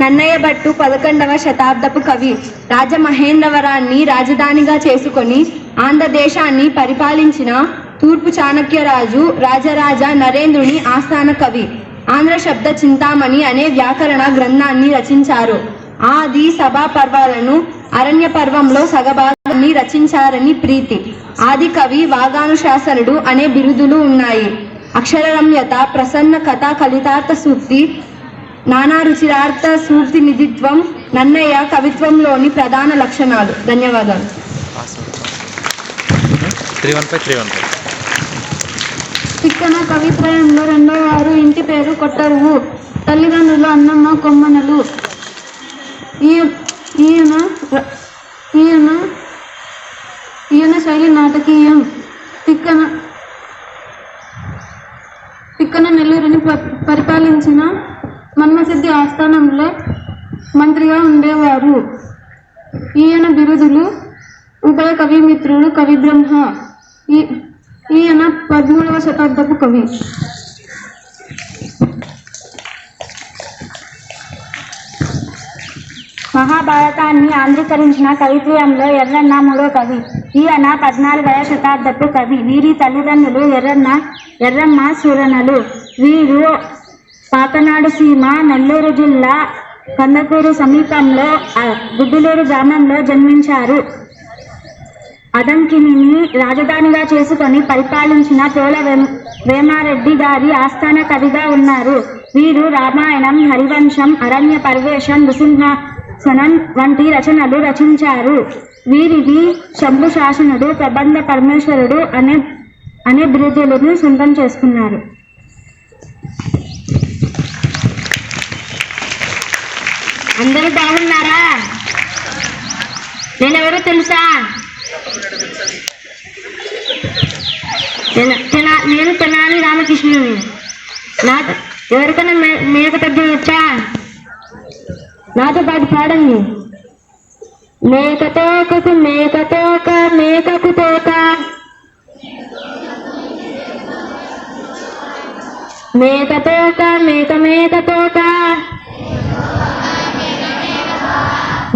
నన్నయ్య భట్టు పదకొండవ శతాబ్దపు కవి. రాజమహేంద్రవరాన్ని రాజధానిగా చేసుకొని ఆంధ్రదేశాన్ని పరిపాలించిన తూర్పు చాణక్యరాజు రాజరాజ నరేంద్రుని ఆస్థాన కవి. ఆంధ్ర శబ్ద చింతామణి అనే వ్యాకరణ గ్రంథాన్ని రచించారు. ఆది సభా పర్వాలను అరణ్య పర్వంలో సగభాగాన్ని రచించారని ప్రీతి. ఆది కవి వాగానుశాసనుడు అనే బిరుదులు ఉన్నాయి. అక్షరరమ్యత ప్రసన్న కథా కలితార్థ సూక్తి నానా రుచిరార్థ సూక్తి నిధిత్వం నన్నయ్య కవిత్వంలోని ప్రధాన లక్షణాలు. ధన్యవాదాలు. తిక్కన కవిత్రయంలో రెండో వారు ఇంటి పేరు కొట్టరువు. తల్లిదండ్రులు అన్నమ్మ కొమ్మనలు. ఈయ- ఈయన ఈయన ఈయన శైలి నాటకీయం. తిక్కన తిక్కన నెల్లూరుని పరిపాలించిన మన్మసిద్ధి ఆస్థానంలో మంత్రిగా ఉండేవారు. ఈయన బిరుదులు ఉభయ కవిమిత్రుడు కవి బ్రహ్మ ఈ- ఈయన పదమూడవ శతాబ్దపు కవి. మహాభారతాన్ని ఆంధ్రీకరించిన కవిత్రయంలో ఎర్రన్న మూడో కవి ఈయన పద్నాలుగవ శతాబ్దపు కవి. వీరి తల్లిదండ్రులు ఎర్రన్న ఎర్రమ్మ సూరనలు. వీరు పాపనాడు సీమ నెల్లూరు జిల్లా కందకూరు సమీపంలో ఆ, గుడ్డులూరు గ్రామంలో జన్మించారు. అదంకిని రాజధానిగా చేసుకొని పరిపాలించిన పోల వేమారెడ్డి గారి ఆస్థాన కవిగా ఉన్నారు. వీరు రామాయణం హరివంశం అరణ్య పర్వేశం నృసింహాసనం వంటి రచనలు రచించారు. వీరిది శంభు శాసనుడు ప్రబంధ పరమేశ్వరుడు అనే అనే బిరుదులను సొంతం చేసుకున్నారు. అందరూ బాగున్నారా? నేనెవరో తెలుసా? నేను తెనాలి రామకృష్ణుని నా ఎవరికైనా మే- మేక తగ్గ వచ్చా నాతో పాటు పాడండి. మేక తోకకు మేక తోక మేకకు తోక. మేక తోక మేక మేక తోక.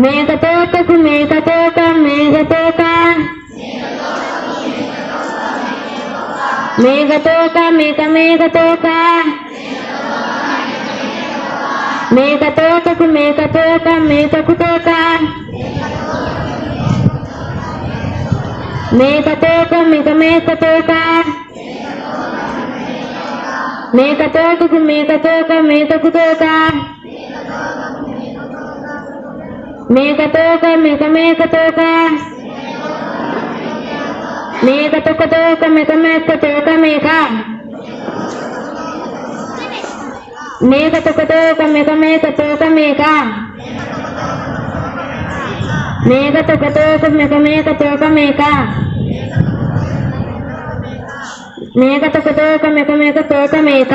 మేక తోకకు మేక తోక మేక తోక మేఘతోక మేక మేఘతోక మేఘతోకకు మేకతోక మేకకు తోక మేకతోక మేక మేకతోక మేకతోకకు మేకతోక మేకకు తోక మేఘతోక మేక మేకతోక మేక తొక్క తోక మేక మేక తోక మేక మేక తొక్క తోక మేఘ.